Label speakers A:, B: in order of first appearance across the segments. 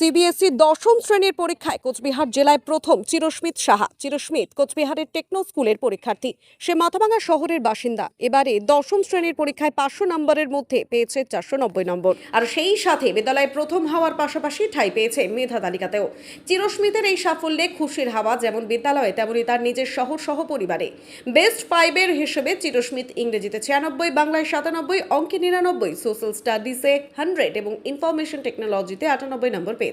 A: CBSE দশম শ্রেণির পরীক্ষায় কোচবিহার জেলায় প্রথম চিরস্মিত সাহা। চিরস্মিত কোচবিহারের টেকনো স্কুলের পরীক্ষার্থী। সে মাথাভাঙা শহরের বাসিন্দা। এবারে দশম শ্রেণির পরীক্ষায় পাঁচশো নম্বরের মধ্যে পেয়েছে চারশো নব্বই নম্বর। আর সেই সাথে বিদ্যালয়ে প্রথম হওয়ার পাশাপাশি ঠাঁই পেয়েছে মেধা তালিকাতেও। চিরস্মিতের এই সাফল্যে খুশির হাওয়া যেমন বিদ্যালয়ে তেমনই তার নিজের শহর সহ পরিবারে। বেস্ট ফাইভের হিসেবে চিরস্মিত ইংরেজিতে ছিয়ানব্বই, বাংলায় সাতানব্বই, অঙ্কে নিরানব্বই, সোশ্যাল স্টাডিজে হান্ড্রেড এবং ইনফরমেশন টেকনোলজিতে আটানব্বই নম্বর পেয়েছে।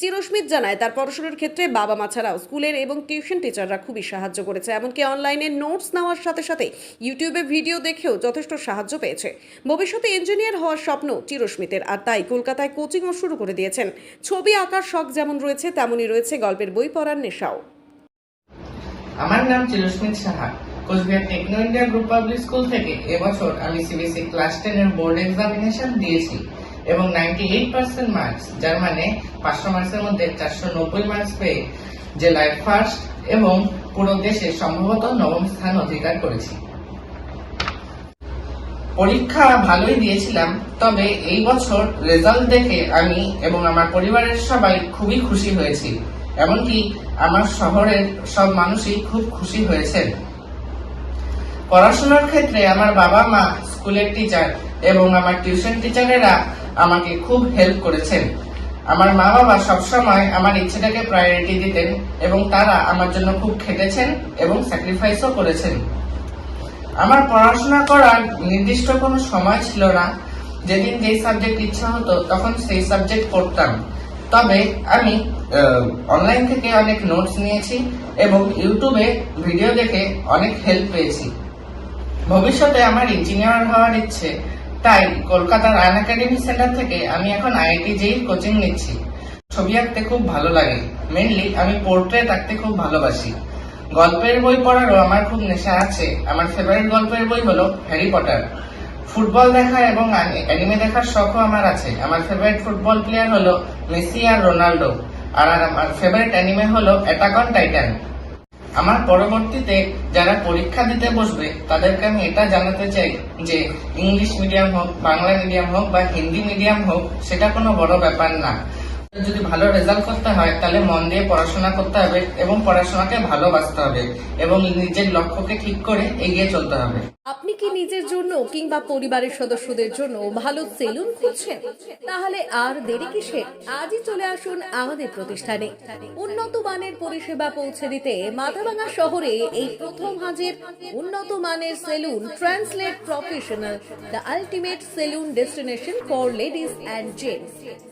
A: চিরস্মিত জানায়, তার পড়াশোনার ক্ষেত্রে বাবা মা ছাড়াও স্কুলের এবং টিউশন টিচাররা খুবই সাহায্য করেছে, এমনকি অনলাইনে নোটস নেওয়ার সাথে সাথে ইউটিউবে ভিডিও দেখেও যথেষ্ট সাহায্য পেয়েছে। ভবিষ্যতে ইঞ্জিনিয়ার হওয়ার স্বপ্ন চিরস্মিতের, আর তাই কলকাতায় কোচিংও শুরু করে দিয়েছেন। ছবি আঁকার শখ যেমন রয়েছে, তেমনই রয়েছে গল্পের বই পড়ার নেশাও।
B: আমার নাম Chirosmit Saha. Coochbehar techno India group public school থেকে এবছর আমি সিবিএসই ক্লাস টেন এর বোর্ড এক্সামিনেশন দিয়েছি। এবং নাইনটি এইট পার্সেন্ট মার্কস যার মানে পাঁচশো মার্কসের মধ্যে চারশো নব্বই মার্কস পেয়ে জেলায় ফার্স্ট এবং পুরো দেশে সম্ভবত নবম স্থান অধিকার করেছি। পরীক্ষা ভালোই দিয়েছিলাম, তবে এই বছর রেজাল্ট দেখে আমি এবং আমার পরিবারের সবাই খুবই খুশি হয়েছি, এমনকি আমার শহরের সব মানুষই খুব খুশি হয়েছেন। পড়াশোনার ক্ষেত্রে আমার বাবা মা স্কুলের টিচার এবং আমার টিউশন টিচারেরা আমাকে খুব হেল্প করেছেন। আমার মা বাবা সবসময় আমার ইচ্ছেটাকে প্রায়োরিটি দিতেন এবং তারা আমার জন্য খুব খেটেছেন এবং স্যাক্রিফাইসও করেছেন। আমার পড়াশোনা করার নির্দিষ্ট কোনো সময় ছিল না। যেদিন যেই সাবজেক্ট ইচ্ছা হতো তখন সেই সাবজেক্ট পড়তাম তবে আমি অনলাইন থেকে অনেক নোটস নিয়েছি এবং ইউটিউবে ভিডিও দেখে অনেক হেল্প পেয়েছি। ভবিষ্যতে আমার ইঞ্জিনিয়ার হওয়ার ইচ্ছে তাই কলকাতার আন একাডেমি সেন্টার থেকে আমি এখন আইআইটি জেই কোচিং নিচ্ছি। ছবি আঁকতে খুব ভালো লাগে। মেনলি আমি পোর্ট্রেট আঁকতে খুব ভালোবাসি। গল্পের বই পড়ারও আমার খুব নেশা আছে। আমার ফেভারিট গল্পের বই হলো হ্যারি পটার ফুটবল দেখা এবং অ্যানিমে দেখার শখও আমার আছে। আমার ফেভারিট ফুটবল প্লেয়ার হলো মেসি আর রোনাল্ডো। আর আমার ফেভারিট অ্যানিমে হলো অ্যাটাক অন টাইটান আমার পরবর্তীতে যারা পরীক্ষা দিতে বসবে, তাদেরকে আমি এটা জানাতে চাই যে ইংলিশ মিডিয়াম হোক, বাংলা মিডিয়াম হোক বা হিন্দি মিডিয়াম হোক, সেটা কোনো বড় ব্যাপার না। যদি ভালো রেজাল্ট করতে হয়, তাহলে মন দিয়ে পড়াশোনা করতে হবে এবং পড়াশোনাকে ভালোবাসতে হবে এবং নিজের লক্ষ্যকে ঠিক করে এগিয়ে চলতে হবে।
A: আপনি কি নিজের জন্য কিংবা পরিবারের সদস্যদের জন্য ভালো সেলুন খুঁজছেন? তাহলে আর দেরি কিসে আজই চলে আসুন আমাদের প্রতিষ্ঠানে। উন্নত মানের পরিষেবা পৌঁছে দিতে মাথাভাঙা শহরে এই প্রথম হাজির উন্নত মানের salon translate professional, the ultimate salon destination for ladies and gents.